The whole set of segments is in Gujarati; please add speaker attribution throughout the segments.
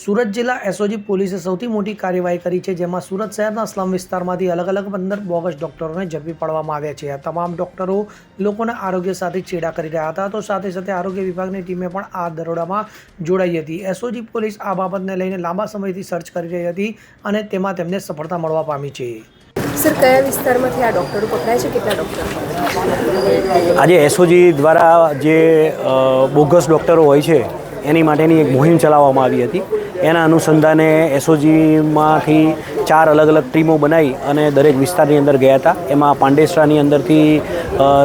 Speaker 1: સુરત જિલ્લા એસઓજી પોલીસે સૌથી મોટી કાર્યવાહી કરી છે જેમાં સુરત શહેરના સ્લમ વિસ્તારમાંથી અલગ અલગ પંદર બોગસ ડોક્ટરોને ઝડપી પાડવામાં આવ્યા છે. આ તમામ ડોક્ટરો લોકોના આરોગ્ય સાથે ચેડા કરી રહ્યા હતા તો સાથે સાથે આરોગ્ય વિભાગની ટીમે પણ આ દરોડામાં જોડાઈ હતી. એસઓજી પોલીસ આ બાબતને લઈને લાંબા સમયથી સર્ચ કરી રહી હતી અને તેમાં તેમને સફળતા મળવા પામી છે.
Speaker 2: સર કયા વિસ્તારમાંથી આ ડૉક્ટરો પકડાય છે કેટલા ડૉક્ટર
Speaker 3: આજે એસઓજી દ્વારા જે બોગસ ડૉક્ટરો હોય છે એની માટેની એક મુહિમ ચલાવવામાં આવી હતી. એના અનુસંધાને એસઓજીમાંથી ચાર અલગ અલગ ટીમો બનાવી અને દરેક વિસ્તારની અંદર ગયા હતા. એમાં પાંડેસરાની અંદરથી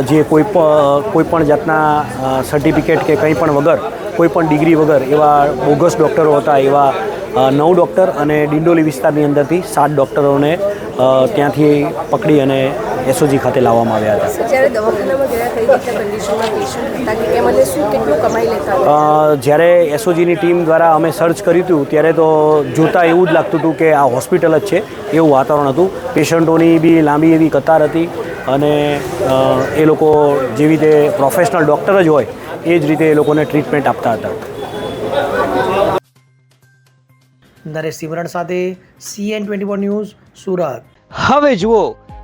Speaker 3: જે કોઈ પણ કોઈ પણ જાતના સર્ટિફિકેટ કે કંઈ પણ વગર, કોઈ પણ ડિગ્રી વગર એવા બોગસ ડૉક્ટરો હતા, એવા નવ ડૉક્ટર અને ડિંડોલી વિસ્તારની અંદરથી સાત ડૉક્ટરોને ત્યાંથી પકડી અને એસઓજી ખાતે લાવવામાં આવ્યા હતા.
Speaker 2: જ્યારે દવાખાનામાં ગયા કઈ રીતના કન્ડિશનમાં પેશન્ટ હતા કે કેમ અને શું કેટલું કમાઈ લેતા હતા
Speaker 3: અ, જ્યારે એસઓજીની ટીમ દ્વારા અમે સર્ચ કર્યું હતું ત્યારે તો જોતાં એવું જ લાગતું હતું કે આ હોસ્પિટલ જ છે એવું વાતાવરણ હતું. પેશન્ટોની બી લાંબી એવી કતાર હતી અને એ લોકો જેવી રીતે પ્રોફેશનલ ડૉક્ટર જ હોય એ જ રીતે એ લોકોને ટ્રીટમેન્ટ આપતા હતા.
Speaker 1: નરેશ સિમરણ સાથે CN twenty four news Surat.
Speaker 4: હવે જુઓ